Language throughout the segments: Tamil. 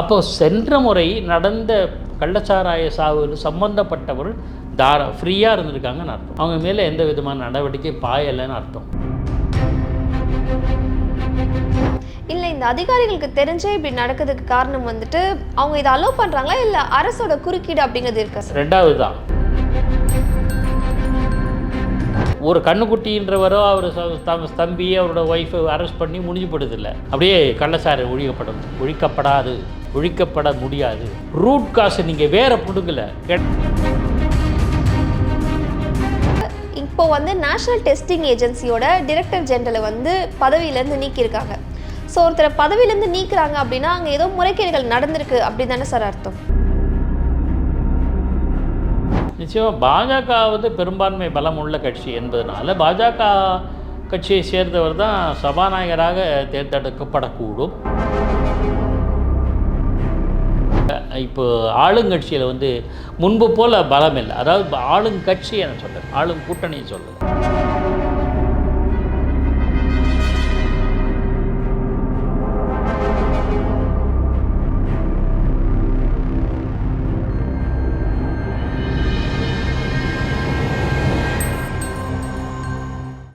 அப்போ சென்ற முறை நடந்த கள்ளச்சாராய சாவில் சம்பந்தப்பட்டவர்கள் தார ஃப்ரீயாக இருந்திருக்காங்கன்னு அர்த்தம். அவங்க மேலே எந்த விதமான நடவடிக்கை பாயலைன்னு அர்த்தம். இல்லை இந்த அதிகாரிகளுக்கு தெரிஞ்சே இப்படி நடக்கிறதுக்கு காரணம் வந்துட்டு அவங்க இதை அலோவ் பண்ணுறாங்களா இல்லை அரசோட குறுக்கீடு அப்படிங்கிறது இருக்கா ரெண்டாவது தான் ஒரு கண்ணுக்குட்டின்றவரோ அவர் தம்பி அவரோட ஒய்ஃபை அரெஸ்ட் பண்ணி முடிஞ்சு போடுதில்ல அப்படியே கள்ளச்சாரை ஒழிக்கப்படும். ஒழிக்கப்படாது. ஒழிக்கப்பட முடியாது. ரூட் காசு நீங்கள் வேற பிடுங்கல. இப்போ வந்து நேஷனல் டெஸ்டிங் ஏஜென்சியோட டிரெக்டர் ஜெனரலை வந்து பதவியிலேருந்து நீக்கியிருக்காங்க. ஸோ ஒருத்தரை பதவியிலேருந்து நீக்கிறாங்க அப்படின்னா அங்கே ஏதோ முறைகேடுகள் நடந்திருக்கு அப்படி தானே சார் அர்த்தம்? நிச்சயமாக பாஜக வந்து பெரும்பான்மை பலம் உள்ள கட்சி என்பதனால பாஜக கட்சியை சேர்ந்தவர் தான் சபாநாயகராக தேர்ந்தெடுக்கப்படக்கூடும். இப்போ ஆளுங்கட்சியில் வந்து முன்பு போல் பலம் இல்லை அதாவது ஆளுங்கட்சி என சொல்லுங்கள் ஆளும் கூட்டணியை சொல்லுது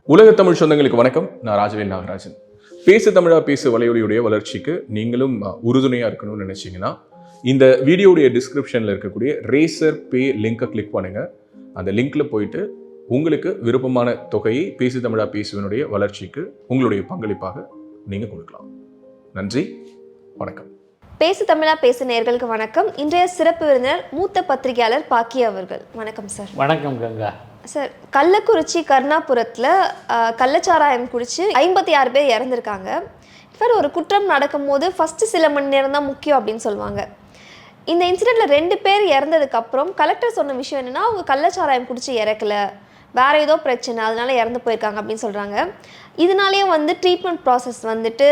உலக தமிழ் சொந்தங்களுக்கு வணக்கம். நான் ராஜவேல் நாகராஜன். பேசு தமிழா பேசு வலையொலியுடைய வளர்ச்சிக்கு நீங்களும் அஹ், உறுதுணையா இருக்கணும்னு நினைச்சீங்கன்னா இந்த வீடியோடைய டிஸ்கிரிப்ஷன்ல இருக்கக்கூடிய ரேசர் பே லிங்கை கிளிக் பண்ணுங்க. அந்த லிங்க்ல போயிட்டு உங்களுக்கு விருப்பமான தொகையை பேசு தமிழா பேசுவனுடைய வளர்ச்சிக்கு உங்களுடைய பங்களிப்பாக நீங்க கொடுக்கலாம். நன்றி வணக்கம். பேசு தமிழா பேசு நேர்களுக்கு வணக்கம். இன்றைய சிறப்பு விருந்தினர் மூத்த பத்திரிகையாளர் பாக்கி அவர்கள். வணக்கம் சார். வணக்கம் கங்கா. சார் கள்ளக்குறிச்சி கருணாபுரத்தில் கள்ளச்சாராயம் குடித்து ஐம்பத்தி ஆறு பேர் இறந்துருக்காங்க. சார் ஒரு குற்றம் நடக்கும்போது ஃபஸ்ட்டு சில மணி நேரம் தான் முக்கியம் அப்படின்னு சொல்லுவாங்க. இந்த இன்சிடெண்ட்டில் ரெண்டு பேர் இறந்ததுக்கப்புறம் கலெக்டர் சொன்ன விஷயம் என்னென்னா அவங்க கள்ளச்சாராயம் குடித்து இறக்கல. வேற ஏதோ பிரச்சனை அதனால இறந்து போயிருக்காங்க அப்படின்னு சொல்கிறாங்க இதனாலேயே வந்து ட்ரீட்மெண்ட் ப்ராசஸ் வந்துட்டு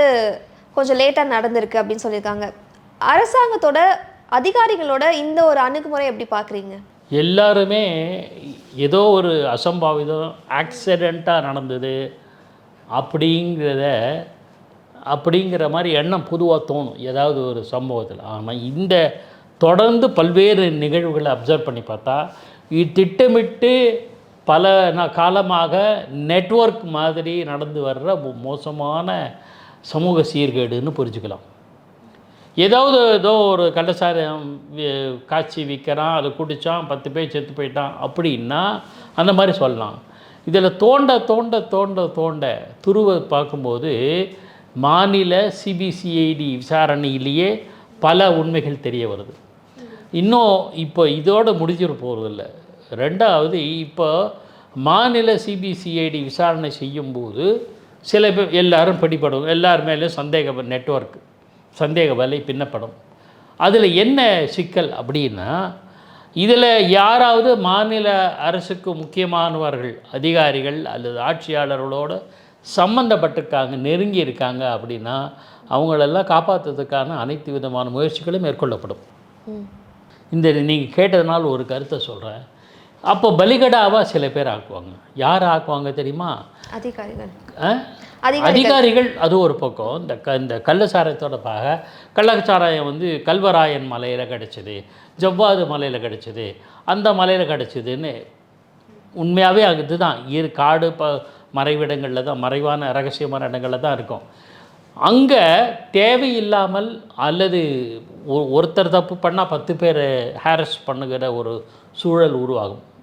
கொஞ்சம் லேட்டாக நடந்திருக்கு அப்படின்னு சொல்லியிருக்காங்க. அரசாங்கத்தோட அதிகாரிகளோட இந்த ஒரு அணுகுமுறை எப்படி பார்க்குறீங்க எல்லாருமே ஏதோ ஒரு அசம்பாவிதம் ஆக்சிடெண்ட்டாக நடந்தது அப்படிங்கிறத அப்படிங்கிற மாதிரி எண்ணம் பொதுவாக தோணும் ஏதாவது ஒரு சம்பவத்தில். ஆனால் இந்த தொடர்ந்து பல்வேறு நிகழ்வுகளை அப்சர்வ் பண்ணி பார்த்தா இத்திட்டமிட்டு பல காலமாக நெட்வொர்க் மாதிரி நடந்து வர்ற மோசமான சமூக சீர்கேடுன்னு புரிஞ்சுக்கலாம். ஏதாவது ஏதோ ஒரு கள்ளச்சாரம் காய்ச்சி விற்கிறான் அதை குடித்தான் பத்து பேர் செத்து போயிட்டான் அப்படின்னா அந்த மாதிரி சொல்லலாம். இதில் தோண்ட தோண்ட தோண்ட தோண்ட துருவ பார்க்கும்போது மாநில சிபிசிஐடி விசாரணையிலேயே பல உண்மைகள் தெரிய வருது. இன்னும் இப்போ இதோடு முடிஞ்சிட போகிறதில்ல ரெண்டாவது இப்போ மாநில சிபிசிஐடி விசாரணை செய்யும்போது சில பேர் எல்லோரும் பிடிபடும் எல்லார் மேலேயும் சந்தேக நெட்வொர்க். சந்தேக வலை பின்னப்படும். அதில் என்ன சிக்கல் அப்படின்னா இதில் யாராவது மாநில அரசுக்கு முக்கியமானவர்கள் அதிகாரிகள் அல்லது ஆட்சியாளர்களோடு சம்மந்தப்பட்டிருக்காங்க நெருங்கி இருக்காங்க அப்படின்னா அவங்களெல்லாம் காப்பாற்றுறதுக்கான அனைத்து விதமான முயற்சிகளும் மேற்கொள்ளப்படும். இந்த நீங்கள் கேட்டதுனால ஒரு கருத்தை சொல்கிறேன். அப்போ பலிகடாவாக சில பேர் ஆக்குவாங்க. யார் ஆக்குவாங்க தெரியுமா? அதிகாரிகள். ஆ? அதிகாரிகள். அது ஒரு பக்கம். இந்த க இந்த கள்ளச்சாராயத்தோட பாக கள்ளச்சாராயம் வந்து கல்வராயன் மலையில் கிடச்சிது ஜவ்வாது மலையில் கிடச்சிது. அந்த மலையில் கிடச்சிதுன்னு உண்மையாகவே அதுதான் இரு காடு ப மறைவிடங்களில் தான் மறைவான ரகசியமான இடங்களில் தான் இருக்கும். அங்கே தேவையில்லாமல் அல்லது ஒ- ஒருத்தர் தப்பு பண்ணால் பத்து பேர் ஹாரஸ் பண்ணுகிற ஒரு சூழல் உருவாகும்.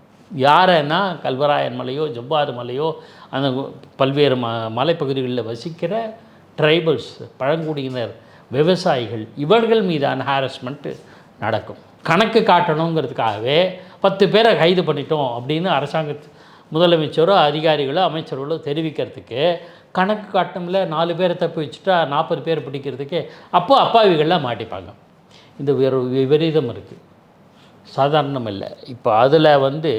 யாரைன்னா கல்வராயன் மலையோ ஜவ்வாறு மலையோ அந்த பல்வேறு ம மலைப்பகுதிகளில் வசிக்கிற ட்ரைபல்ஸ் பழங்குடியினர் விவசாயிகள் இவர்கள் மீதான ஹாரஸ்மெண்ட்டு நடக்கும். கணக்கு காட்டணுங்கிறதுக்காகவே பத்து பேரை கைது பண்ணிட்டோம் அப்படின்னு அரசாங்க முதலமைச்சரோ அதிகாரிகளோ அமைச்சர்களோ தெரிவிக்கிறதுக்கு கணக்கு காட்டணும்ல நாலு பேரை தப்பி வச்சுட்டா நாற்பது பேர் பிடிக்கிறதுக்கு அப்போ அப்பாவிகள்லாம் மாட்டிப்பாங்க. இந்த விபரீதம் இருக்குது சாதாரணம் இல்லை இப்போ அதில் வந்து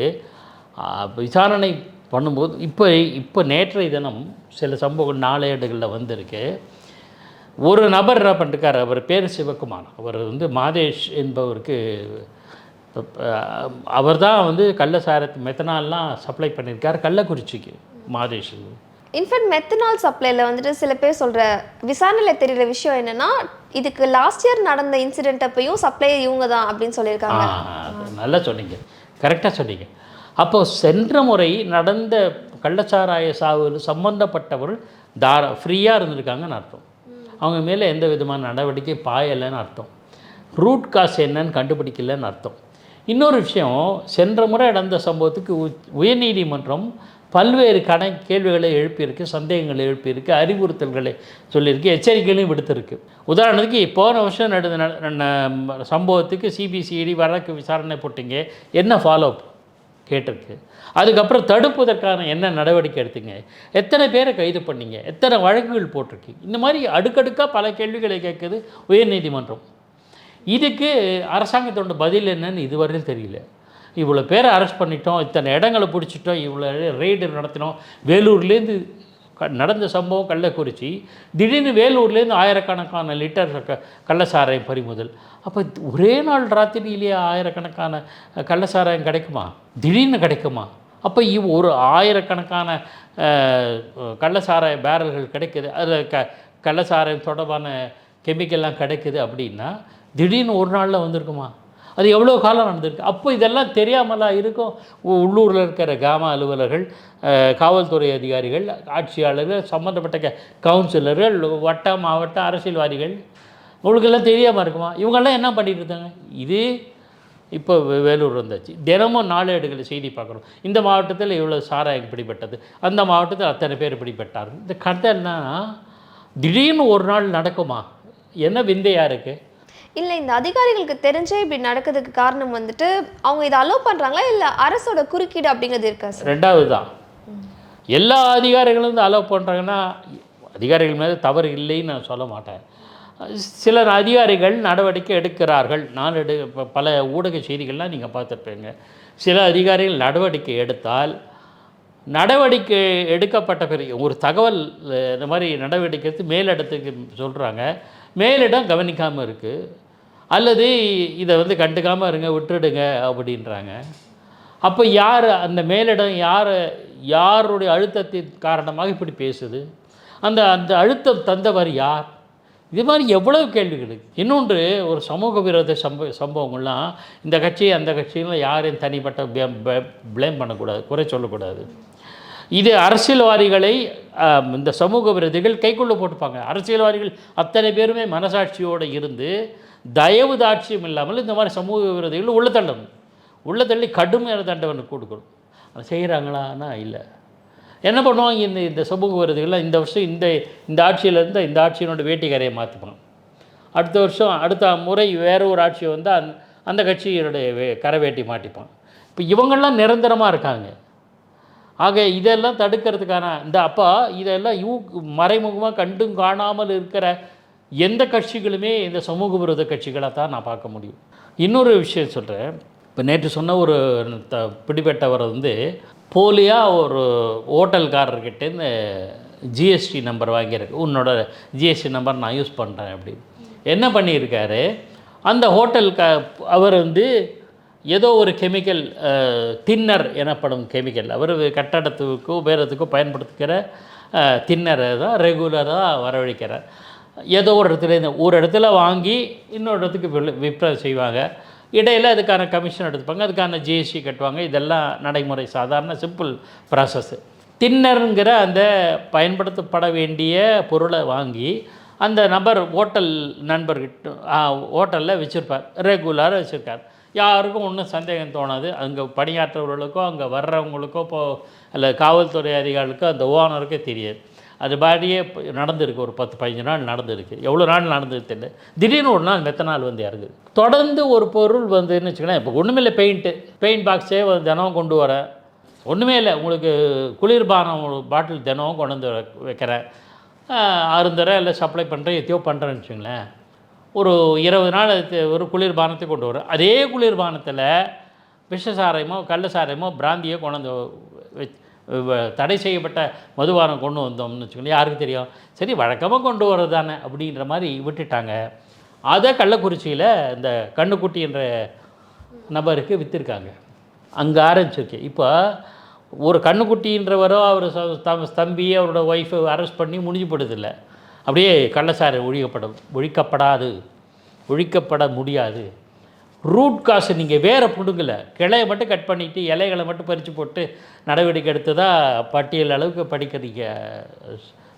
விசாரணை பண்ணும்போது இப்போ இப்போ நேற்றைய தினம் சில சம்பவங்கள் நாளேடுகளில் வந்திருக்கு. ஒரு நபர் என்ன பண்ணிருக்காரு? அவர் பேர் சிவகுமார் அவர் வந்து மாதேஷ் என்பவருக்கு அவர் தான் வந்து கள்ளசாரத்து மெத்தனால்லாம் சப்ளை பண்ணியிருக்கார் கள்ளக்குறிச்சிக்கு மாதேஷ் இன்ஃபேக்ட் மெத்தனால் சப்ளைல வந்துட்டு சில பேர் சொல்ற விசாரணையில் தெரியுற விஷயம் என்னன்னா இதுக்கு லாஸ்ட் இயர் நடந்த இன்சிடென்ட் அப்பையும் சப்ளை இவங்க தான் அப்படின்னு சொல்லியிருக்காங்க. நல்லா சொன்னீங்க. கரெக்டாக சொன்னீங்க. அப்போ சென்ற முறை நடந்த கள்ளச்சாராய சாவு சம்பந்தப்பட்டவர்கள் தாரா ஃப்ரீயாக இருந்திருக்காங்கன்னு அர்த்தம். அவங்க மேலே எந்த விதமான நடவடிக்கை பாயலைன்னு அர்த்தம். ரூட் காஸ் என்னன்னு கண்டுபிடிக்கலன்னு அர்த்தம். இன்னொரு விஷயம் சென்ற முறை நடந்த சம்பவத்துக்கு உ உயர்நீதிமன்றம் பல்வேறு கண கேள்விகளை எழுப்பியிருக்கு சந்தேகங்களை எழுப்பியிருக்கு அறிவுறுத்தல்களை சொல்லியிருக்கு எச்சரிக்கைகளையும் விடுத்திருக்கு. உதாரணத்துக்கு போன வருஷம் நடந்த சம்பவத்துக்கு சிபிசிஐடி வழக்கு விசாரணை போட்டீங்க. என்ன ஃபாலோ கேட்டிருக்கு? அதுக்கப்புறம் தடுப்பதற்கான என்ன நடவடிக்கை எடுத்தீங்க? எத்தனை பேரை கைது பண்ணீங்க? எத்தனை வழக்குகள் போட்டிருக்கு? இந்த மாதிரி அடுக்கடுக்காக பல கேள்விகளை கேட்குது உயர்நீதிமன்றம். இதுக்கு அரசாங்கத்தோட பதில் என்னன்னு இதுவரையும் தெரியல. இவ்வளோ பேரை அரெஸ்ட் பண்ணிட்டோம் இத்தனை இடங்களை பிடிச்சிட்டோம் இவ்வளோ ரெய்டு நடத்தினோம். வேலூர்லேருந்து க நடந்த சம்பவம் கள்ளக்குறிச்சி. திடீர்னு வேலூர்லேருந்து ஆயிரக்கணக்கான லிட்டர் க கள்ளசாராயம் பறிமுதல். அப்போ ஒரே நாள் ராத்திரியிலேயே ஆயிரக்கணக்கான கள்ளசாராயம் கிடைக்குமா? திடீர்னு கிடைக்குமா? அப்போ இவ் ஒரு ஆயிரக்கணக்கான கள்ளசாராய பேரல்கள் கிடைக்குது. அதில் க கள்ளசாராயம் தொடர்பான கெமிக்கல்லாம் கிடைக்குது அப்படின்னா திடீர்னு ஒரு நாளில் வந்திருக்குமா? அது எவ்வளோ காலம் நடந்திருக்கு? அப்போ இதெல்லாம் தெரியாமலாம் இருக்கும்? உ- உள்ளூரில் இருக்கிற கிராம அலுவலர்கள் காவல்துறை அதிகாரிகள் ஆட்சியாளர்கள் சம்மந்தப்பட்ட கவுன்சிலர்கள் வட்ட மாவட்ட அரசியல்வாதிகள் உங்களுக்கெல்லாம் தெரியாமல் இருக்குமா? இவங்கெல்லாம் என்ன பண்ணிட்டு இருந்தாங்க? இது இப்போ வேலூர் வந்தாச்சு. தினமும் நாளேடுகளை செய்தி பார்க்குறோம். இந்த மாவட்டத்தில் இவ்வளோ சாராயம் பிடிபட்டது அந்த மாவட்டத்தில் அத்தனை பேர் பிடிபட்டார்கள் இந்த கதைன்னா திடீர்னு ஒரு நாள் நடக்குமா? என்ன விந்தையாக இருக்குது இல்லை இந்த அதிகாரிகளுக்கு தெரிஞ்சே இப்படி நடக்கிறதுக்கு காரணம் வந்துட்டு அவங்க இதை அலோவ் பண்ணுறாங்களா இல்லை அரசோட குறுக்கீடு அப்படிங்கிறது இருக்கா சார் ரெண்டாவது தான் எல்லா அதிகாரிகளும் வந்து அலோவ் பண்ணுறாங்கன்னா அதிகாரிகள் மேலே தவறு இல்லைன்னு நான் சொல்ல மாட்டேன். சிலர் அதிகாரிகள் நடவடிக்கை எடுக்கிறார்கள். நான் எடு பல ஊடக செய்திகள்லாம் நீங்கள் பார்த்துருப்பீங்க. சில அதிகாரிகள் நடவடிக்கை எடுத்தால் நடவடிக்கை எடுக்கப்பட்ட பிறகு ஒரு தகவல் இந்த மாதிரி நடவடிக்கை எடுத்து மேலிடத்துக்கு சொல்கிறாங்க மேலிடம் கவனிக்காமல் இருக்குது அல்லது இதை வந்து கண்டுக்காமல் இருங்க விட்டுடுங்க அப்படின்றாங்க. அப்போ யார் அந்த மேலிடம் யார் யாருடைய அழுத்தத்தின் காரணமாக இப்படி பேசுது? அந்த அந்த அழுத்தம் தந்தவர் யார்? இது மாதிரி எவ்வளவு கேள்விகள். இன்னொன்று ஒரு சமூக விரோத சம்ப சம்பவங்கள்லாம் இந்த கட்சி அந்த கட்சியெலாம் யாரையும் தனிப்பட்ட ப்ளேம் பண்ணக்கூடாது குறை சொல்லக்கூடாது. இது அரசியல்வாதிகளை இந்த சமூக விரோதிகள் கைக்குள்ளே போட்டுப்பாங்க. அரசியல்வாதிகள் அத்தனை பேருமே மனசாட்சியோடு இருந்து தயவு தாட்சியம் இல்லாமல் இந்த மாதிரி சமூக விரோதிகள் உள்ள தள்ளணும். உள்ள தள்ளி கடுமையான தண்டனை கொடுக்கணும். அதை செய்கிறாங்களான்னா இல்லை. என்ன பண்ணுவாங்க? இந்த இந்த சமூக விரோதிகள்லாம் இந்த வருஷம் இந்த இந்த ஆட்சியில் இருந்தால் இந்த ஆட்சியினோட வேட்டிக்காரையை மாற்றுப்பான் அடுத்த வருஷம் அடுத்த முறை வேறு ஒரு ஆட்சி வந்தால் அந்த அந்த கட்சியினுடைய வே கரை வேட்டி மாட்டிப்பான். இப்போ இவங்கெல்லாம் நிரந்தரமாக இருக்காங்க. ஆக இதெல்லாம் தடுக்கிறதுக்கான இந்த அப்பா இதெல்லாம் யூ மறைமுகமாக கண்டும் காணாமல் இருக்கிற எந்த கட்சிகளுமே இந்த சமூக விரோத கட்சிகளாக தான் நான் பார்க்க முடியும். இன்னொரு விஷயம் சொல்கிறேன் இப்போ நேற்று சொன்ன ஒரு த பிடிபட்டவர் வந்து போலியாக ஒரு ஹோட்டல்காரர்கிட்டேருந்து ஜிஎஸ்டி நம்பர் வாங்கியிருக்கு. உன்னோட ஜிஎஸ்டி நம்பர் நான் யூஸ் பண்ணுறேன் அப்படி என்ன பண்ணியிருக்காரு? அந்த ஹோட்டல் க அவர் வந்து ஏதோ ஒரு கெமிக்கல் தின்னர் எனப்படும் கெமிக்கல். அவர் கட்டடத்துக்கோ உபயோகத்துக்கோ பயன்படுத்துகிற தின்னரை தான் ரெகுலராக வரவழைக்கிறார். ஏதோ ஒரு இடத்துல இந்த ஒரு இடத்துல வாங்கி இன்னொரு இடத்துக்கு வில்- விற்பனை செய்வாங்க. இடையில் அதுக்கான கமிஷன் எடுத்துப்பாங்க. அதுக்கான ஜிஎஸ்டி கட்டுவாங்க. இதெல்லாம் நடைமுறை சாதாரண சிம்பிள் ப்ராசஸ்ஸு தின்னருங்கிற அந்த பயன்படுத்தப்பட வேண்டிய பொருளை வாங்கி அந்த நபர் ஹோட்டல் நண்பர்கிட்ட ஹோட்டலில் வச்சுருப்பார். ரெகுலராக வச்சுருக்கார். யாருக்கும் ஒன்றும் சந்தேகம் தோணாது. அங்கே பணியாற்றவர்களுக்கோ அங்கே வர்றவங்களுக்கோ இப்போ அல்ல காவல்துறை அதிகாரிகளுக்கோ அந்த ஓனருக்கே தெரியாது. அது பாடியே நடந்திருக்கு. ஒரு பத்து பதினஞ்சு நாள் நடந்திருக்கு. எவ்வளோ நாள் நடந்தது தெரியல. திடீர்னு ஒரு நாள் மெத்தனால் நாள் வந்து இறங்குது. தொடர்ந்து ஒரு பொருள் வந்துன்னு வச்சுக்கோங்களேன் இப்போ ஒன்றுமே இல்லை பெயிண்ட்டு பெயிண்ட் பாக்ஸே தினம் கொண்டு வரேன் ஒன்றுமே இல்லை. உங்களுக்கு குளிர்பானம் பாட்டில் தினமும் கொண்டு வந்து வைக்கிறேன் அருந்துறேன் இல்லை சப்ளை பண்ணுறேன் எத்தையோ பண்ணுறேன்னு வச்சுங்களேன் ஒரு இருபது நாள் அது ஒரு குளிர்பானத்தை கொண்டு வரேன் அதே குளிர்பானத்தில் விஷசாராயமோ கள்ள சாராயமோ பிராந்தியோ கொண்டு வந்து தடை செய்யப்பட்ட மதுபானம் கொண்டு வந்தோம்னு வச்சுக்கோங்களேன். யாருக்கு தெரியும்? சரி வழக்கமாக கொண்டு வர்றது தானே அப்படின்ற மாதிரி விட்டுட்டாங்க. அதை கள்ளக்குறிச்சியில் இந்த கண்ணுக்குட்டி என்ற நபருக்கு விற்றுருக்காங்க அங்கே ஆரம்பிச்சிருக்கு. இப்போ ஒரு கண்ணுக்குட்டின்றவரோ அவர் தம் தம்பி அவரோட ஒய்ஃபை அரெஸ்ட் பண்ணி முடிஞ்சுப்படுதில்ல அப்படியே கள்ளச்சாரை ஒழிக்கப்பட ஒழிக்கப்படாது. ஒழிக்கப்பட முடியாது. ரூட் காசு நீங்கள் வேற பிடுங்கல. கிளையை மட்டும் கட் பண்ணிட்டு இலைகளை மட்டும் பறித்து போட்டு நடவடிக்கை எடுத்து தான் பட்டியல் அளவுக்கு படிக்கிறீங்க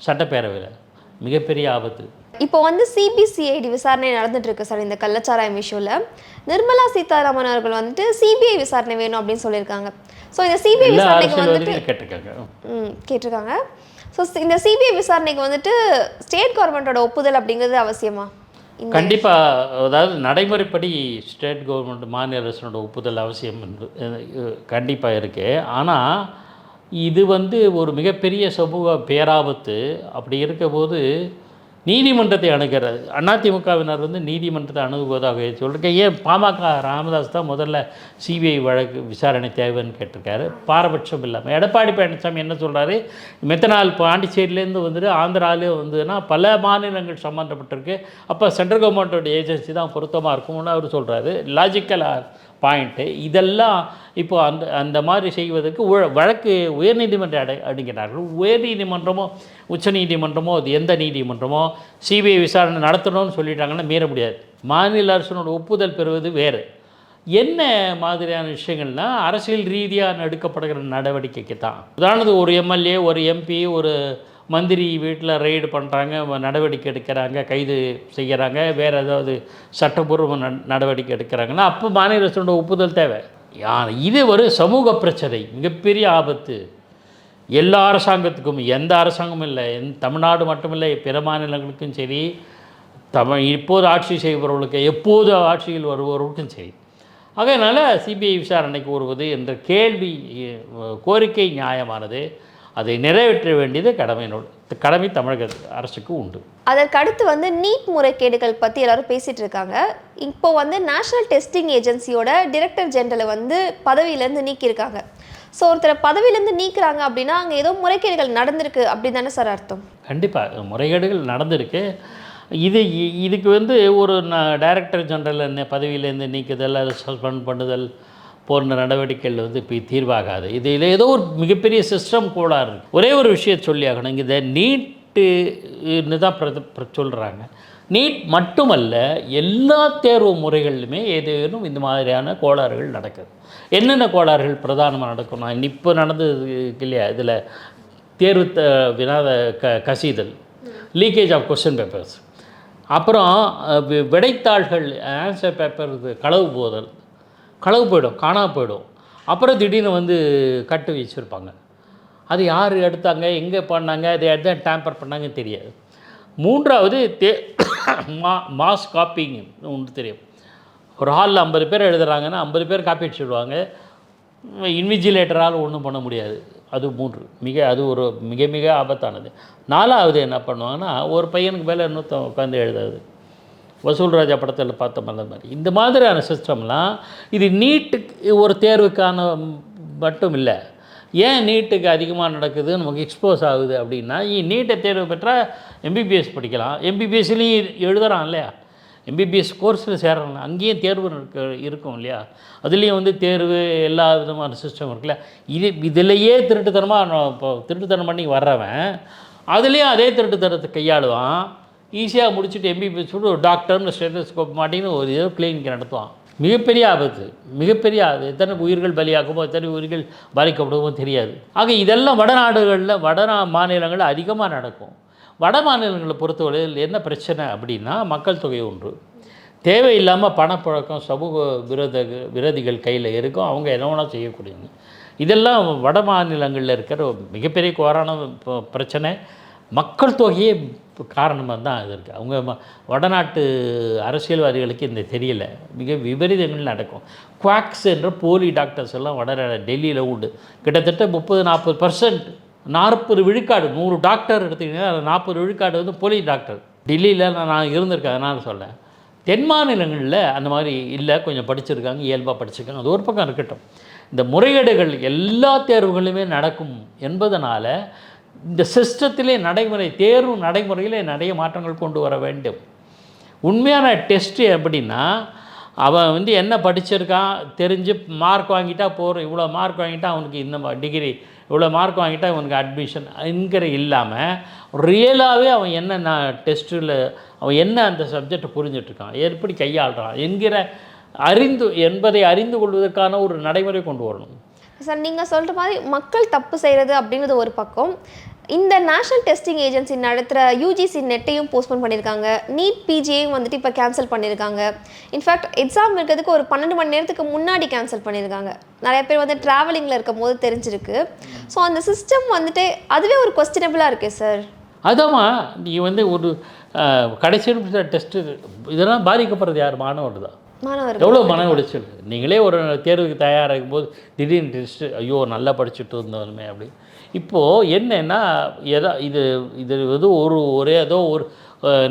சட்டப்பேரவையில். மிகப்பெரிய ஆபத்து. இப்போ வந்து சிபிசிஐடி விசாரணை நடந்துட்டு இருக்கு சார் இந்த கள்ளச்சாராயம் இஷ்யூல நிர்மலா சீதாராமன் அவர்கள் வந்துட்டு சிபிஐ விசாரணை வேணும் அப்படின்னு சொல்லியிருக்காங்க. ஸோ இந்த சிபிஐ விசாரணைக்கு வந்துட்டு கேட்டிருக்காங்க. ம், கேட்டிருக்காங்க. ஸோ இந்த சிபிஐ விசாரணைக்கு வந்துட்டு ஸ்டேட் கவர்மெண்ட்டோட ஒப்புதல் அப்படிங்கிறது அவசியமா? கண்டிப்பாக அதாவது நடைமுறைப்படி ஸ்டேட் கவர்மெண்ட் மாநில அரசனோட ஒப்புதல் அவசியம் என்று கண்டிப்பாக இருக்குது ஆனால் இது வந்து ஒரு மிகப்பெரிய சமூக பேராபத்து. அப்படி இருக்கபோது நீதிமன்றத்தை அணுகிறது அதிமுகவினர் வந்து நீதிமன்றத்தை அணுகுவதாக சொல்லிருக்கேன் ஏன் பாமக ராமதாஸ் தான் முதல்ல சிபிஐ வழக்கு விசாரணை தேவைன்னு கேட்டிருக்காரு. பாரபட்சம் இல்லாமல் எடப்பாடி பழனிசாமி என்ன சொல்கிறாரு மெத்தனால் பாண்டிச்சேரியிலேருந்து வந்துட்டு ஆந்திராலே வந்ததுன்னா பல மாநிலங்கள் சம்மந்தப்பட்டிருக்கு அப்போ சென்ட்ரல் கவர்மெண்ட்டோட ஏஜென்சி தான் பொருத்தமாக இருக்கும்னு அவர் சொல்கிறாரு லாஜிக்கலாக பாயிண்ட்டு. இதெல்லாம் இப்போ அந்த அந்த மாதிரி செய்வதற்கு உழ- வழக்கு உயர்நீதிமன்றம் அடை அணுகினார்கள் உயர்நீதிமன்றமோ உச்ச நீதிமன்றமோ அது எந்த நீதிமன்றமோ சிபிஐ விசாரணை நடத்தணும்னு சொல்லிட்டாங்கன்னா மீற முடியாது. மாநில அரசனோட ஒப்புதல் பெறுவது வேறு. என்ன மாதிரியான விஷயங்கள்னா அரசியல் ரீதியாக எடுக்கப்படுகிற நடவடிக்கைக்கு தான். உதாரணத்துக்கு ஒரு எம்எல்ஏ ஒரு எம்பி ஒரு மந்திரி வீட்டில் ரெய்டு பண்ணுறாங்க நடவடிக்கை எடுக்கிறாங்க கைது செய்கிறாங்க வேறு ஏதாவது சட்டப்பூர்வ நடவடிக்கை எடுக்கிறாங்கன்னா அப்போ மாநில அரசோட ஒப்புதல் தேவை. இது ஒரு சமூக பிரச்சனை மிகப்பெரிய ஆபத்து. எல்லா அரசாங்கத்துக்கும் எந்த அரசாங்கமும் இல்லை எந் தமிழ்நாடு மட்டுமில்லை பிற மாநிலங்களுக்கும் சரி தமிழ் இப்போது ஆட்சி செய்பவர்களுக்கு எப்போது ஆட்சியில் வருபவர்களுக்கும் சரி. அதனால் சிபிஐ விசாரணைக்கு வருவது என்ற கேள்வி கோரிக்கை நியாயமானது. அதை நிறைவேற்ற வேண்டியது கடமையினோடு கடமை தமிழக அரசுக்கு உண்டு. அதற்கு அடுத்து வந்து நீட் முறைகேடுகள் பற்றி எல்லாரும் பேசிட்டு இருக்காங்க. இப்போ வந்து நேஷனல் டெஸ்டிங் ஏஜென்சியோட டைரக்டர் ஜெனரலை வந்து பதவியிலேருந்து நீக்கியிருக்காங்க. ஸோ ஒருத்தரை பதவியிலேருந்து நீக்குறாங்க அப்படின்னா அங்கே ஏதோ முறைகேடுகள் நடந்திருக்கு அப்படின்னு தானே சார் அர்த்தம்? கண்டிப்பாக முறைகேடுகள் நடந்திருக்கு. இது இதுக்கு வந்து ஒரு டைரக்டர் ஜெனரல் பதவியிலேருந்து நீக்குதல் அதை சஸ்பெண்ட் பண்ணுதல் போன்ற நடவடிக்கைகள் வந்து இப்போ தீர்வாகாது. இதில் ஏதோ ஒரு மிகப்பெரிய சிஸ்டம் கோளாறு இருக்குது ஒரே ஒரு விஷயம் சொல்லி ஆகணும். இதை நீட்டுன்னு தான் பிர- சொல்கிறாங்க நீட் மட்டுமல்ல எல்லா தேர்வு முறைகளிலுமே ஏதேனும் இந்த மாதிரியான கோளாறுகள் நடக்குது. என்னென்ன கோளாறுகள் பிரதானமாக நடக்கும் இப்போ நடந்தது இல்லையா? இதில் தேர்வு த- வினாத க கசிதல் லீக்கேஜ் ஆஃப் கொஸ்டின் பேப்பர்ஸ் அப்புறம் விடைத்தாள்கள் ஆன்சர் பேப்பர் இது களவு போதல் களவு போயிடும் காணாம போயிடும். அப்புறம் திடீர்னு வந்து கட்டு வச்சுருப்பாங்க அது யார் எடுத்தாங்க எங்கே பண்ணாங்க அதை எதை டேம்பர் பண்ணாங்கன்னு தெரியாது. மூன்றாவது தே மா மாஸ் காப்பிங் ஒன்று தெரியும். ஒரு ஹாலில் ஐம்பது பேர் எழுதுறாங்கன்னா ஐம்பது பேர் காப்பி அடிச்சுடுவாங்க இன்விஜிலேட்டரால் ஒன்றும் பண்ண முடியாது. அது மூன்று. மிக அது ஒரு மிக மிக ஆபத்தானது. நாலாவது என்ன பண்ணுவாங்கன்னா ஒரு பையனுக்கு மேலே இன்னொருத்தன் உட்காந்து எழுதாது வசூல் ராஜா படத்தில் பார்த்த மாதிரி மாதிரி. இந்த மாதிரியான சிஸ்டம்லாம் இது நீட்டுக்கு ஒரு தேர்வுக்கான மட்டும் இல்லை. ஏன் நீட்டுக்கு அதிகமாக நடக்குது நமக்கு எக்ஸ்போஸ் ஆகுது அப்படின்னா நீட்டை தேர்வு பெற்றால் எம்பிபிஎஸ் படிக்கலாம். எம்பிபிஎஸ்லேயும் எழுதுறான் இல்லையா? எம்பிபிஎஸ் கோர்ஸில் சேர்றாங்க அங்கேயும் தேர்வு இருக்க இருக்கும் இல்லையா? அதுலேயும் வந்து தேர்வு எல்லா விதமான சிஸ்டம் இருக்குல்ல இது இதிலேயே திருட்டுத்தனமாக இப்போ திருட்டுத்தனம் பண்ணி வர்றவன் அதுலேயும் அதே திருட்டுத்தனத்தை கையாளுவான். ஈஸியாக முடிச்சுட்டு எம்பிபிஎஸ் விட்டு ஒரு டாக்டர்னு ஸ்டெட்டஸ்கோப் மாட்டின்னு ஒரு ஏதோ கிளினிக் நடத்துவான். மிகப்பெரிய ஆபத்து மிகப்பெரிய ஆபத்து எத்தனை உயிர்கள் பலியாகுமோ எத்தனை உயிர்கள் பாதிக்கப்படுமோ தெரியாது. ஆக இதெல்லாம் வடநாடுகளில் வட மாநிலங்களில் அதிகமாக நடக்கும். வட மாநிலங்களை பொறுத்தவரையில் என்ன பிரச்சனை அப்படின்னா மக்கள் தொகை ஒன்று. தேவையில்லாமல் பணப்பழக்கம் சமூக விரோத விரோதிகள் கையில் இருக்கும் அவங்க என்ன செய்யக்கூடியது. செய்யக்கூடியவங்க இதெல்லாம் வட மாநிலங்களில் இருக்கிற மிகப்பெரிய கோரான பிரச்சனை. மக்கள் தொகையே காரணமாக தான் இது இருக்குது. அவங்க ம- வடநாட்டு அரசியல்வாதிகளுக்கு இந்த தெரியல. மிக விபரீதங்கள் நடக்கும். குவாக்ஸ் என்ற போலி டாக்டர்ஸ் எல்லாம் வட டெல்லியில் உண்டு. கிட்டத்தட்ட முப்பது நாற்பது பர்சன்ட் நாற்பது விழுக்காடு நூறு டாக்டர் எடுத்தீங்கன்னா அதில் நாற்பது விழுக்காடு வந்து போலி டாக்டர். டெல்லியில் நான் நான் இருந்திருக்கேன் அதனால் சொல்கிறேன் தென் மாநிலங்களில் அந்த மாதிரி இல்லை கொஞ்சம் படிச்சிருக்காங்க இயல்பாக படிச்சிருக்காங்க. அது ஒரு பக்கம் இருக்கட்டும். இந்த முறைகேடுகள் எல்லா தேர்வுகளுமே நடக்கும் என்பதனால் இந்த சிஸ்டத்திலே நடைமுறை தேர்வு நடைமுறையிலே நிறைய மாற்றங்கள் கொண்டு வர வேண்டும். உண்மையான டெஸ்ட்டு எப்படின்னா அவன் வந்து என்ன படிச்சிருக்கான் தெரிஞ்சு மார்க் வாங்கிட்டா போகிற இவ்வளோ மார்க் வாங்கிட்டா அவனுக்கு இந்த டிகிரி இவ்வளோ மார்க் வாங்கிட்டா இவனுக்கு அட்மிஷன் என்கிற இல்லாமல் ரியலாகவே அவன் என்ன நான் டெஸ்ட்டில் அவன் என்ன அந்த சப்ஜெக்டை புரிஞ்சிட்ருக்கான் எப்படி கையாளுறான் என்கிற அறிந்து என்பதை அறிந்து கொள்வதற்கான ஒரு நடைமுறை கொண்டு வரணும். சார் நீங்கள் சொல்கிற மாதிரி மக்கள் தப்பு செய்கிறது அப்படிங்கிறது ஒரு பக்கம். இந்த நேஷனல் டெஸ்டிங் ஏஜென்சி நடத்துகிற யூஜிசி நெட்டையும் போஸ்ட்போன் பண்ணியிருக்காங்க நீட் பிஜியையும் வந்துட்டு இப்போ கேன்சல் பண்ணியிருக்காங்க இன்ஃபேக்ட் எக்ஸாம் இருக்கிறதுக்கு ஒரு பன்னெண்டு மணி நேரத்துக்கு முன்னாடி கேன்சல் பண்ணியிருக்காங்க நிறைய பேர் வந்து ட்ராவலிங்கில் இருக்கும் போது தெரிஞ்சிருக்கு. ஸோ அந்த சிஸ்டம் வந்துட்டு அதுவே ஒரு கொஸ்டினபிளாக இருக்கே சார் அதாம்மா நீ வந்து ஒரு கடைசி டெஸ்ட்டு இதெல்லாம் பாதிக்கப்படுறது யார்? மாணவர் தான் மாணவர்கள் எவ்வளோ மன உளைச்சல்? நீங்களே ஒரு தேர்வுக்கு தயாராகும் போது திடீர்னு டெஸ்ட்டு ஐயோ நல்லா படிச்சுட்டு இருந்தோமே அப்படி இப்போது என்னன்னா எதா இது இது வந்து ஒரு ஒரே ஏதோ ஒரு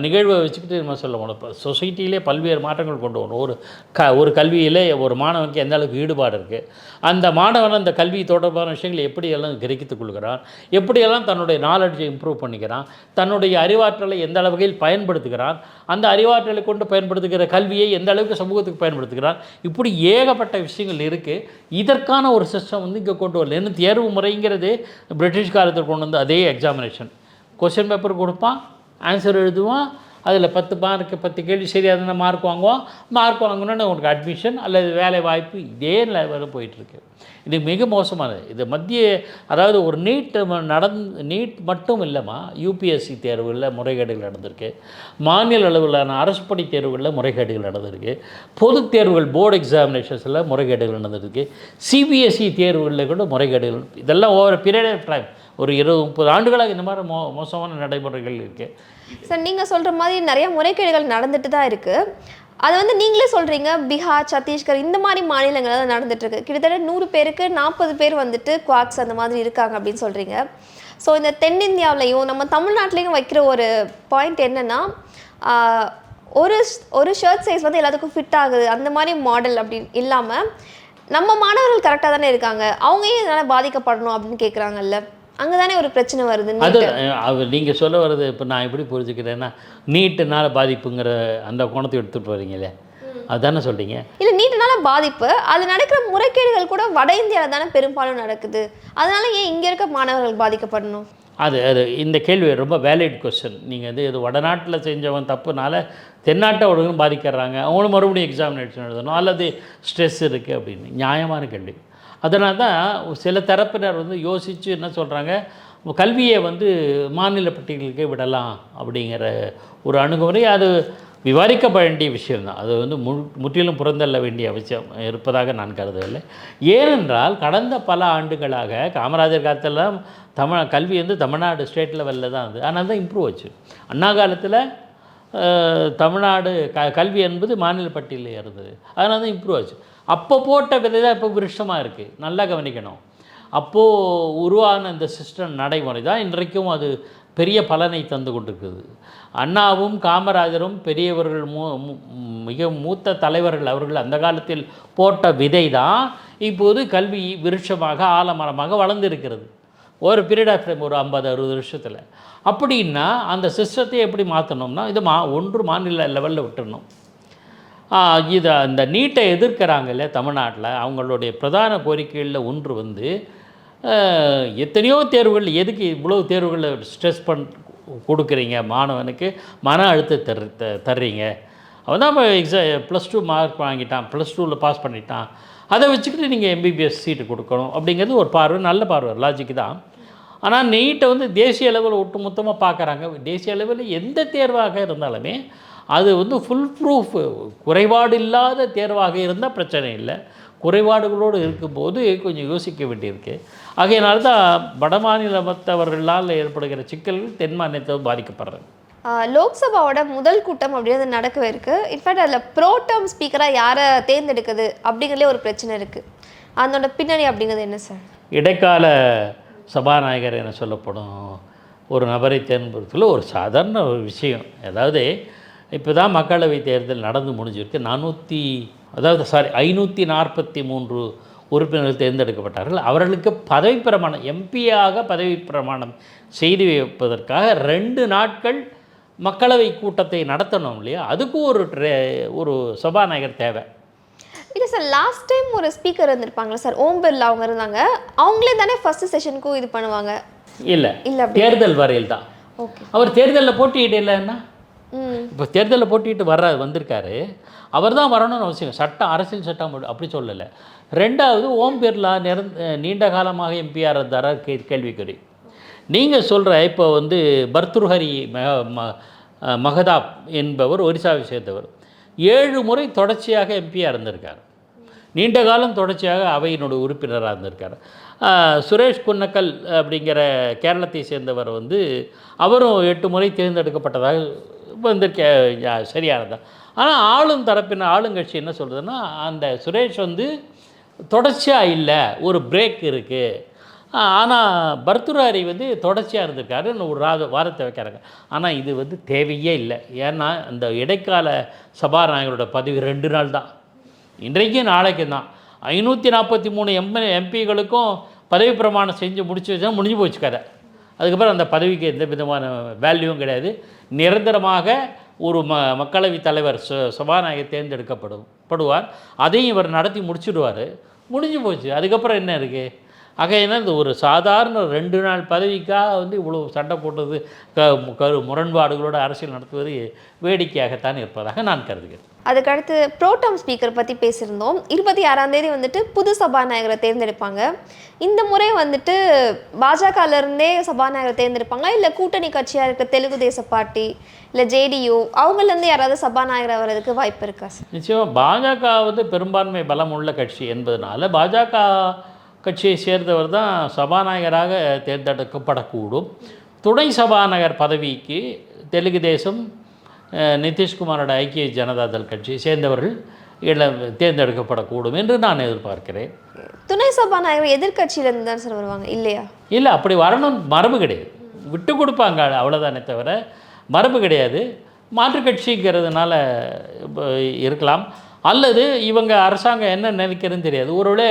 நிகழ்வை வச்சுக்கிட்டு நம்ம சொல்ல முடியும் இப்போ சொசைட்டிலே பல்வேறு மாற்றங்கள் கொண்டு வரணும். ஒரு க ஒரு கல்வியிலே ஒரு மாணவனுக்கு எந்த அளவுக்கு ஈடுபாடு இருக்குது அந்த மாணவன் அந்த கல்வி தொடர்பான விஷயங்களை எப்படியெல்லாம் கிரகித்துக் கொள்கிறான்? எப்படியெல்லாம் தன்னுடைய நாலெட்ஜை இம்ப்ரூவ் பண்ணிக்கிறான்? தன்னுடைய அறிவாற்றலை எந்த அளவுகையில் பயன்படுத்துகிறான்? அந்த அறிவாற்றலை கொண்டு பயன்படுத்துகிற கல்வியை எந்த அளவுக்கு சமூகத்துக்கு பயன்படுத்துகிறான்? இப்படி ஏகப்பட்ட விஷயங்கள் இருக்குது இதற்கான ஒரு சிஸ்டம் வந்து இங்கே கொண்டு வரல. ஏன்னா தேர்வு முறைங்கிறது பிரிட்டிஷ் காலத்தில் கொண்டு வந்து அதே எக்ஸாமினேஷன் கொஸ்டின் பேப்பர் கொடுப்பான். ஆன்சர் எழுதுவோம். அதில் பத்து மார்க்கு பத்து கேள்வி சரியாக இருந்தால் மார்க் வாங்குவோம். மார்க் வாங்கினோன்னு உங்களுக்கு அட்மிஷன் அல்லது வேலை வாய்ப்பு இதே லெவலில் போயிட்டுருக்கு. இது மிக மோசமானது. இது மத்திய அதாவது ஒரு நீட் நடந்து நீட் மட்டும் இல்லைம்மா யூபிஎஸ்சி தேர்வுகளில் முறைகேடுகள் நடந்திருக்கு. மாநில அளவிலான அரசு பணி தேர்வுகளில் முறைகேடுகள் நடந்திருக்கு. பொது தேர்வுகள் போர்டு எக்ஸாமினேஷன்ஸில் முறைகேடுகள் நடந்திருக்கு. சிபிஎஸ்சி தேர்வுகளில் கூட முறைகேடுகள் இதெல்லாம் ஓவர் பீரியட் ஆஃப் டைம் ஒரு இருபது முப்பது ஆண்டுகளாக இந்த மாதிரி மோ மோசமான நடைமுறைகள் இருக்குது சார் நீங்கள் சொல்கிற மாதிரி நிறைய முறைகேடுகள் நடந்துட்டு தான் இருக்குது அது வந்து நீங்களே சொல்கிறீங்க பீகார் சத்தீஸ்கர் இந்த மாதிரி மாநிலங்கள் தான் நடந்துட்டுருக்கு. கிட்டத்தட்ட நூறு பேருக்கு நாற்பது பேர் வந்துட்டு குவாக்ஸ் அந்த மாதிரி இருக்காங்க அப்படின்னு சொல்கிறீங்க ஸோ இந்த தென்னிந்தியாவிலையும் நம்ம தமிழ்நாட்டிலையும் வைக்கிற ஒரு பாயிண்ட் என்னென்னா ஒரு ஒரு ஷர்ட் சைஸ் வந்து எல்லாத்துக்கும் ஃபிட் ஆகுது அந்த மாதிரி மாடல் அப்படின்னு இல்லாமல் நம்ம மாணவர்கள் கரெக்டாக தானே இருக்காங்க. அவங்க ஏன் இதனால் பாதிக்கப்படணும் அப்படின்னு கேட்குறாங்கல்ல அங்கே தானே ஒரு பிரச்சனை வருது அது அவர் நீங்கள் சொல்ல வர்றது இப்போ நான் எப்படி புரிஞ்சுக்கிறேன்னா நீட்டுனால பாதிப்புங்கிற அந்த கோணத்தை எடுத்துகிட்டு வரீங்களே அதுதானே சொல்கிறீங்க இல்லை நீட்டுனால பாதிப்பு அது நடக்கிற முறைகேடுகள் கூட வட இந்தியாவில் தானே பெரும்பாலும் நடக்குது. அதனால ஏன் இங்கே இருக்க மாணவர்கள் பாதிக்கப்படணும்? அது அது இந்த கேள்வி ரொம்ப வேலிட் கொஸ்டின் நீங்கள் வந்து இது வடநாட்டில் செஞ்சவன் தப்புனால தென்னாட்டை ஒழுங்கும் பாதிக்கிறாங்க. அவங்களும் மறுபடியும் எக்ஸாமினேஷன் எழுதணும். அல்லது ஸ்ட்ரெஸ் இருக்குது அப்படின்னு. நியாயமான கேள்வி. அதனால தான் சில தரப்பினர் வந்து யோசித்து என்ன சொல்கிறாங்க கல்வியை வந்து மாநில பட்டியலுக்கே விடலாம் அப்படிங்கிற ஒரு அணுகுமுறை. அது விவாதிக்க வேண்டிய விஷயம்தான். அது வந்து மு முற்றிலும் புறந்தள்ள வேண்டிய அவசியம் இருப்பதாக நான் கருதவில்லை. ஏனென்றால் கடந்த பல ஆண்டுகளாக காமராஜர் காலத்திலலாம் தமிழ் கல்வி வந்து தமிழ்நாடு ஸ்டேட் லெவலில் தான் இருந்தது. ஆனால் தான் இம்ப்ரூவ் ஆச்சு. அண்ணா காலத்தில் தமிழ்நாடு க கல்வி என்பது மாநில பட்டியலில் இருந்தது. அதனால தான் இம்ப்ரூவ் ஆச்சு. அப்போ போட்ட விதை தான் இப்போ விருஷமாக இருக்குது நல்லா கவனிக்கணும். அப்போது உருவான இந்த சிஸ்டம் நடைமுறை தான் இன்றைக்கும் அது பெரிய பலனை தந்து கொண்டிருக்குது. அண்ணாவும் காமராஜரும் பெரியவர்கள் மூ மிக மூத்த தலைவர்கள் அவர்கள் அந்த காலத்தில் போட்ட விதை தான் இப்போது கல்வி விருட்சமாக ஆலமரமாக வளர்ந்துருக்கிறது. ஒரு பீரியட் ஆஃப் டைம் ஒரு ஐம்பது அறுபது வருஷத்தில். அப்படின்னா அந்த சிஸ்டத்தை எப்படி மாற்றணும்னா இது மா ஒன்று மாநில லெவலில் விட்டுடணும் இது அந்த நீட்டை எதிர்க்கிறாங்கல்ல தமிழ்நாட்டில் அவங்களுடைய பிரதான கோரிக்கைகளில் ஒன்று வந்து எத்தனையோ தேர்வுகள் எதுக்கு இவ்வளோ தேர்வுகளில் ஸ்ட்ரெஸ் பண் கொடுக்குறீங்க? மாணவனுக்கு மன அழுத்தம் தர் த- தர்றீங்க. அவன் தான் இப்போ எக்ஸா ப்ளஸ் டூ மார்க் வாங்கிட்டான் ப்ளஸ் டூவில் பாஸ் பண்ணிட்டான். அதை வச்சுக்கிட்டு நீங்கள் எம்பிபிஎஸ் சீட்டு கொடுக்கணும் அப்படிங்கிறது ஒரு பார்வை நல்ல பார்வை லாஜிக்கு தான். ஆனால் நீட்டை வந்து தேசிய அளவில் ஒட்டுமொத்தமாக பார்க்குறாங்க. தேசிய அளவில் எந்த தேர்வாக இருந்தாலுமே அது வந்து ஃபுல் ப்ரூஃப் குறைபாடு இல்லாத தேர்வாக இருந்தால் பிரச்சனை இல்லை. குறைபாடுகளோடு இருக்கும்போது கொஞ்சம் யோசிக்க வேண்டியிருக்கு. ஆகையினால தான் வடமாநிலத்தவர்களால் ஏற்படுகிற சிக்கல்கள் தென் மாநிலத்தை பாதிக்கப்படுறது. லோக்சபாவோட முதல் கூட்டம் அப்படிங்கிறது நடக்கவே இருக்கு. இன்ஃபேக்ட் அதில் ப்ரோடம் ஸ்பீக்கராக யாரை தேர்ந்தெடுக்குது அப்படிங்கிறதுலே ஒரு பிரச்சனை இருக்குது அதனோட பின்னணி அப்படிங்கிறது என்ன சார் இடைக்கால சபாநாயகர் என சொல்லப்படும் ஒரு நபரை தேர்ந்தெடுத்துல ஒரு சாதாரண ஒரு விஷயம். அதாவது இப்போ தான் மக்களவை தேர்தல் நடந்து முடிஞ்சிருக்கு. நானூற்றி அதாவது சாரி ஐநூற்றி நாற்பத்தி மூன்று உறுப்பினர்கள் தேர்ந்தெடுக்கப்பட்டார்கள். அவர்களுக்கு பதவி பிரமாணம் எம்பியாக பதவி பிரமாணம் செய்து வைப்பதற்காக ரெண்டு நாட்கள் மக்களவை கூட்டத்தை நடத்தணும் இல்லையா? அதுக்கும் ஒரு ட்ரே- ஒரு சபாநாயகர் தேவை. இல்லை சார் லாஸ்ட் டைம் ஒரு ஸ்பீக்கர் இருந்திருப்பாங்களா சார் ஓம் பிர்லா அவங்க இருந்தாங்க. அவங்களே தானே ஃபர்ஸ்ட் செஷனுக்கும் இது பண்ணுவாங்க. இல்லை. இல்ல தேர்தல் வரையில் தான் ஓகே அவர் தேர்தலில் போட்டியிடலைன்னா இப்போ தேர்தலில் போட்டிட்டு வர்ற வந்திருக்காரு. அவர் தான் வரணும்னு அவசியம் சட்டம் அரசியல் சட்டம் அப்படி- சொல்லலை. ரெண்டாவது ஓம் பிர்லா நிரந்த நீண்ட காலமாக எம்பிஆர் இருந்தாரா? கே கேள்விக்குறி. நீங்கள் சொல்கிற இப்போ வந்து பர்துர்ஹரி மெஹ ம- மகதாப் என்பவர் ஒரிசாவை சேர்ந்தவர். ஏழு முறை தொடர்ச்சியாக எம்பியாக இருந்திருக்கார். நீண்ட காலம் தொடர்ச்சியாக அவையினுடைய உறுப்பினராக இருந்திருக்கார். சுரேஷ் குன்னக்கல் அப்படிங்கிற கேரளத்தை சேர்ந்தவர் வந்து அவரும் எட்டு முறை தேர்ந்தெடுக்கப்பட்டதாக வந்து யா- சரியானதான் ஆனால் ஆளும் தரப்பின ஆளுங்கட்சி என்ன சொல்கிறதுன்னா அந்த சுரேஷ் வந்து தொடர்ச்சியாக இல்லை ஒரு பிரேக் இருக்குது ஆனால் பர்துராரி வந்து தொடர்ச்சியாக இருந்திருக்காரு ஒரு ராத வாரத்தை வைக்கிறாங்க. ஆனால் இது வந்து தேவையே இல்லை. ஏன்னா அந்த இடைக்கால சபாநாயகரோட பதவி ரெண்டு நாள் தான். இன்றைக்கும் நாளைக்கும் தான் ஐநூற்றி நாற்பத்தி மூணு எம்எல் எம்பிகளுக்கும் பதவி பிரமாணம் செஞ்சு முடிச்சு வச்சா முடிஞ்சு போச்சு கதை. அதுக்கப்புறம் அந்த பதவிக்கு எந்த விதமான வேல்யூவும் கிடையாது. நிரந்தரமாக ஒரு ம மக்களவைத் தலைவர் சு சபாநாயகர் தேர்ந்தெடுக்கப்படும் படுவார் அதையும் இவர் நடத்தி முடிச்சுடுவார். முடிஞ்சு போச்சு. அதுக்கப்புறம் என்ன இருக்குது ஆக என்ன இது ஒரு சாதாரண ரெண்டு நாள் பதவிக்காக வந்து இவ்வளோ சண்டை போட்டது க கரு முரண்பாடுகளோட அரசியல் நடத்துவது வேடிக்கையாகத்தான் இருப்பதாக நான் கருதுகிறேன். அதுக்கடுத்து ப்ரோட்டம் ஸ்பீக்கர் பற்றி பேசியிருந்தோம். இருபத்தி ஆறாம் தேதி வந்துட்டு புது சபாநாயகரை தேர்ந்தெடுப்பாங்க. இந்த முறை வந்துட்டு பாஜகல இருந்தே சபாநாயகரை தேர்ந்தெடுப்பாங்க இல்லை கூட்டணி கட்சியாக இருக்க தெலுங்கு தேச பார்ட்டி இல்லை ஜேடியு அவங்கலேருந்து யாராவது சபாநாயகர் வர்றதுக்கு வாய்ப்பு இருக்கா சார்? நிச்சயமாக பாஜக வந்து பெரும்பான்மை பலம் உள்ள கட்சி என்பதனால பாஜக கட்சியை சேர்ந்தவர் தான் சபாநாயகராக தேர்ந்தெடுக்கப்படக்கூடும். துணை சபாநாயகர் பதவிக்கு தெலுங்கு தேசம் நிதிஷ்குமாரோட ஐக்கிய ஜனதா தள் கட்சியை சேர்ந்தவர்கள் தேர்ந்தெடுக்கப்படக்கூடும் என்று நான் எதிர்பார்க்கிறேன். துணை சபாநாயகர் எதிர்க்கட்சியிலேருந்து தான் சார் வருவாங்க இல்லையா? இல்லை அப்படி வரணும் மரபு கிடையாது. விட்டு கொடுப்பாங்க அவ்வளோதானே தவிர மரபு கிடையாது. மாற்றுக் கட்சிங்கிறதுனால இருக்கலாம். அல்லது இவங்க அரசாங்கம் என்ன நினைக்கிறதுன்னு தெரியாது. ஒருவேளை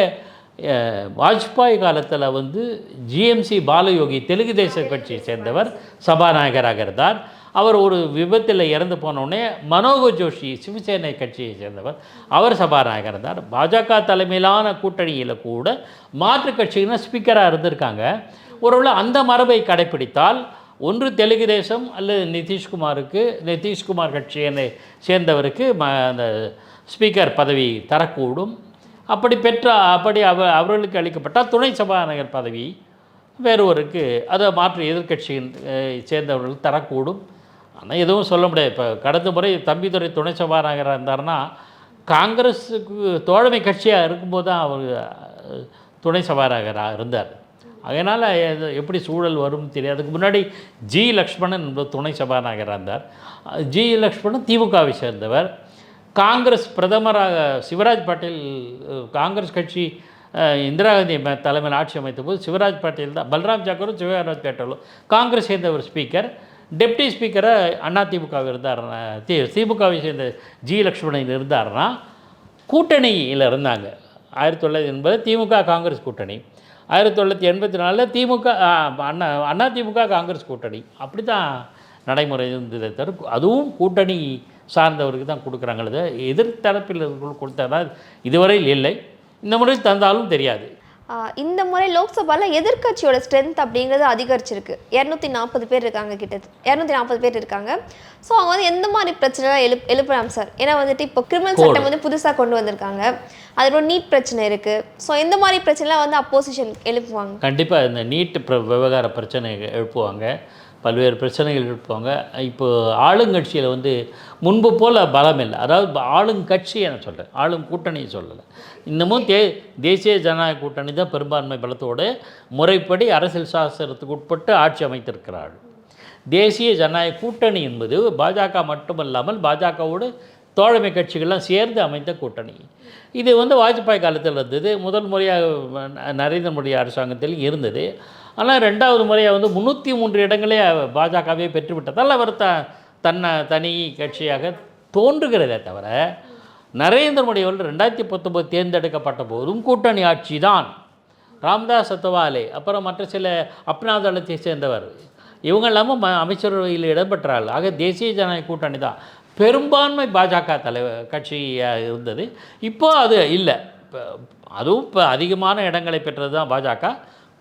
வாஜ்பாய் காலத்தில் வந்து ஜிஎம்சி பாலயோகி தெலுங்கு தேச கட்சியை சேர்ந்தவர் சபாநாயகராக இருந்தார். அவர் ஒரு விபத்தில் இறந்து போனோடனே மனோக ஜோஷி சிவசேனை கட்சியை சேர்ந்தவர். அவர் சபாநாயகர் இருந்தார். பாஜக தலைமையிலான கூட்டணியில் கூட மாற்றுக் கட்சிகள் ஸ்பீக்கராக இருந்திருக்காங்க. ஒருவேளை அந்த மரபை கடைப்பிடித்தால் ஒன்று தெலுங்கு தேசம் அல்லது நிதிஷ்குமாருக்கு நிதிஷ்குமார் கட்சியை சேர்ந்தவருக்கு ம அந்த ஸ்பீக்கர் பதவி தரக்கூடும். அப்படி பெற்ற அப்படி அவ அவர்களுக்கு அளிக்கப்பட்டால் துணை சபாநாயகர் பதவி வேறொருக்கு. அதை மாற்று எதிர்கட்சியின் சேர்ந்தவர்கள் சேர்ந்தவர்களுக்கு தரக்கூடும். ஆனால் எதுவும் சொல்ல முடியாது. இப்போ கடந்த முறை தம்பிதுரை துணை சபாநாயகராக இருந்தாருன்னா காங்கிரஸுக்கு தோழமை கட்சியாக இருக்கும்போது தான் அவர் துணை சபாநாயகராக இருந்தார். அதனால் எது எப்படி சூழல் வரும்னு தெரியாது. அதுக்கு முன்னாடி ஜி லக்ஷ்மணன் என்பது துணை சபாநாயகராக இருந்தார். ஜி லக்ஷ்மணன் திமுகவை சேர்ந்தவர். காங்கிரஸ் பிரதமராக சிவராஜ் பாட்டீல் காங்கிரஸ் கட்சி இந்திரா காந்தி தலைமையில் ஆட்சி அமைத்த போது சிவராஜ் பாட்டீல் தான் பல்ராம் ஜாக்கரும் சிவராஜ் பேட்டலும் காங்கிரஸ் சேர்ந்த ஒரு ஸ்பீக்கர் டெப்டி ஸ்பீக்கரை அண்ணா திமுக இருந்தாருன்னா தி திமுகவை சேர்ந்த ஜி லக்ஷ்மணன் இருந்தார்னா கூட்டணியில் இருந்தாங்க. ஆயிரத்தி தொள்ளாயிரத்தி எண்பது திமுக காங்கிரஸ் கூட்டணி. ஆயிரத்தி தொள்ளாயிரத்தி எண்பத்தி நாலில் திமுக அண்ணா அண்ணா திமுக காங்கிரஸ் கூட்டணி. அப்படி தான் நடைமுறை இருந்ததை தவிர அதுவும் கூட்டணி சார்ந்தவருக்கு தான் கொடுக்குறாங்களே எதிர்த்தரப்பில் இருக்கிறவங்களுக்கு கொடுத்தா இதுவரையில் இல்லை. இந்த முறை தந்தாலும் தெரியாது. இந்த முறை லோக்சபாவில் எதிர்க்கட்சியோட ஸ்ட்ரென்த் அப்படிங்கிறது அதிகரிச்சிருக்கு. இரநூத்தி நாற்பது பேர் இருக்காங்க கிட்ட இரநூத்தி நாற்பது பேர் இருக்காங்க. ஸோ அவங்க வந்து எந்த மாதிரி பிரச்சனை எழுப் எழுப்பலாம் சார் ஏன்னா வந்துட்டு இப்போ கிரிமினல் சட்டம் வந்து புதுசாக கொண்டு வந்திருக்காங்க. அதுக்கப்புறம் நீட் பிரச்சனை இருக்குது ஸோ எந்த மாதிரி பிரச்சனைலாம் வந்து அப்போசிஷன் எழுப்புவாங்க? கண்டிப்பாக இந்த பிர விவகார பிரச்சனை எழுப்புவாங்க. பல்வேறு பிரச்சனைகள் இருப்பாங்க. இப்போது ஆளுங்கட்சியில் வந்து முன்பு போல் பலம் இல்லை. அதாவது ஆளுங்கட்சியை நான் சொல்கிறேன் ஆளும் கூட்டணியை சொல்லலை. இன்னமும் தே தேசிய ஜனநாயக கூட்டணி தான் பெரும்பான்மை பலத்தோடு முறைப்படி அரசியல் சாஸ்திரத்துக்கு உட்பட்டு ஆட்சி அமைத்திருக்கிறார்கள். தேசிய ஜனநாயக கூட்டணி என்பது பாஜக மட்டுமல்லாமல் பாஜகவோடு தோழமை கட்சிகள்லாம் சேர்ந்து அமைந்த கூட்டணி. இது வந்து வாஜ்பாய் காலத்தில் இருந்தது. முதல் முறையாக ந- நரேந்திர மோடி அரசாங்கத்தில் இருந்தது. ஆனால் ரெண்டாவது முறையாக வந்து முந்நூற்றி மூன்று இடங்களே பாஜகவே பெற்றுவிட்டதால் அவர் த தன்னை தனி கட்சியாக தோன்றுகிறதே தவிர நரேந்திர மோடி அவர்கள் ரெண்டாயிரத்தி பத்தொம்போது தேர்ந்தெடுக்கப்பட்ட போதும் கூட்டணி ஆட்சி தான். ராம்தாஸ் அத்தவாலே அப்புறம் மற்ற சில அப்னா தளத்தை சேர்ந்தவர். இவங்க இல்லாமல் ம அமைச்சரவையில் இடம்பெற்றார்கள். ஆக தேசிய ஜனநாயக கூட்டணி தான். பெரும்பான்மை பாஜக தலைவர் கட்சியாக இருந்தது. இப்போ அது இல்லை. இப்போ அதுவும் இப்போ அதிகமான இடங்களை பெற்றது தான் பாஜக.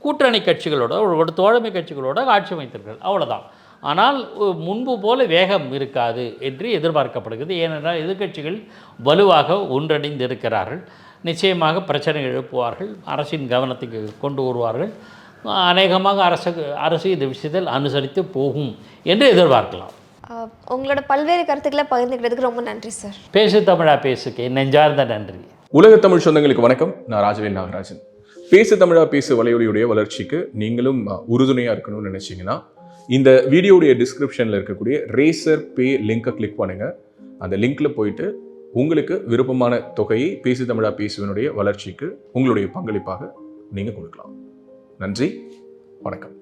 கூட்டணி கட்சிகளோட ஒரு தோழமை கட்சிகளோட ஆட்சி அமைத்திருக்கிறது அவ்வளோதான் ஆனால் முன்பு போல வேகம் இருக்காது என்று எதிர்பார்க்கப்படுகிறது. ஏனென்றால் எதிர்க்கட்சிகள் வலுவாக ஒன்றடைந்து இருக்கிறார்கள் நிச்சயமாக பிரச்சனை எழுப்புவார்கள். அரசின் கவனத்துக்கு கொண்டு வருவார்கள். அநேகமாக அரசு அரசு இந்த விஷயத்தில் அனுசரித்து போகும் என்று எதிர்பார்க்கலாம். உங்களோட பல்வேறு கருத்துக்களை பகிர்ந்துக்கிறதுக்கு ரொம்ப நன்றி சார். பேசு தமிழா பேசுக்கு. நெஞ்சார்ந்த நன்றி. உலக தமிழ் சொந்தங்களுக்கு வணக்கம். நான் ராஜவேல் நாகராஜன். பேசு தமிழா பேசு வலையொலியுடைய வளர்ச்சிக்கு நீங்களும் அஹ், உறுதுணையா இருக்கணும்னு நினைச்சீங்கன்னா இந்த வீடியோடைய டிஸ்கிரிப்ஷன்ல இருக்கக்கூடிய ரேசர் பே லிங்கை கிளிக் பண்ணுங்க. அந்த லிங்க்ல போயிட்டு உங்களுக்கு விருப்பமான தொகையை பேசு தமிழா பேசுவனுடைய வளர்ச்சிக்கு உங்களுடைய பங்களிப்பாக நீங்க கொடுக்கலாம். நன்றி. வணக்கம்.